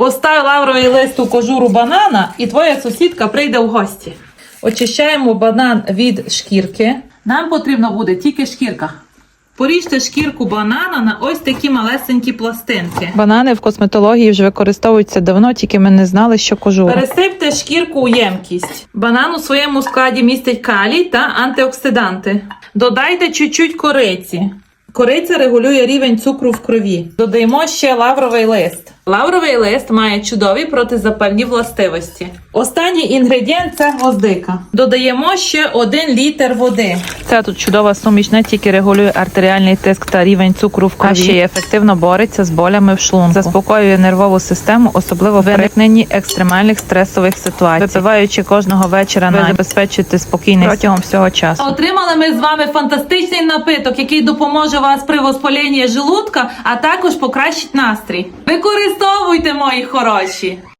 Постав лавровий лист у кожуру банана, і твоя сусідка прийде в гості. Очищаємо банан від шкірки. Нам потрібно буде тільки шкірка. Поріжте шкірку банана на ось такі малесенькі пластинки. Банани в косметології вже використовуються давно, тільки ми не знали, що кожура. Пересипте шкірку у ємкість. Банан у своєму складі містить калій та антиоксиданти. Додайте чуть-чуть кориці. Кориця регулює рівень цукру в крові. Додаємо ще лавровий лист. Лавровий лист має чудові протизапальні властивості. Останній інгредієнт це гвоздика. Додаємо ще 1 літр води. Ця тут чудова суміш не тільки регулює артеріальний тиск та рівень цукру в крові, а ще й ефективно бореться з болями в шлунку, заспокоює нервову систему, особливо в виникненні екстремальних стресових ситуацій. Випиваючи кожного вечора, ви забезпечуєте спокійний протягом всього часу. Отримали ми з вами фантастичний напиток, який допоможе вас при воспаленні желудка, а також покращить настрій. Використовуйте, мої хороші!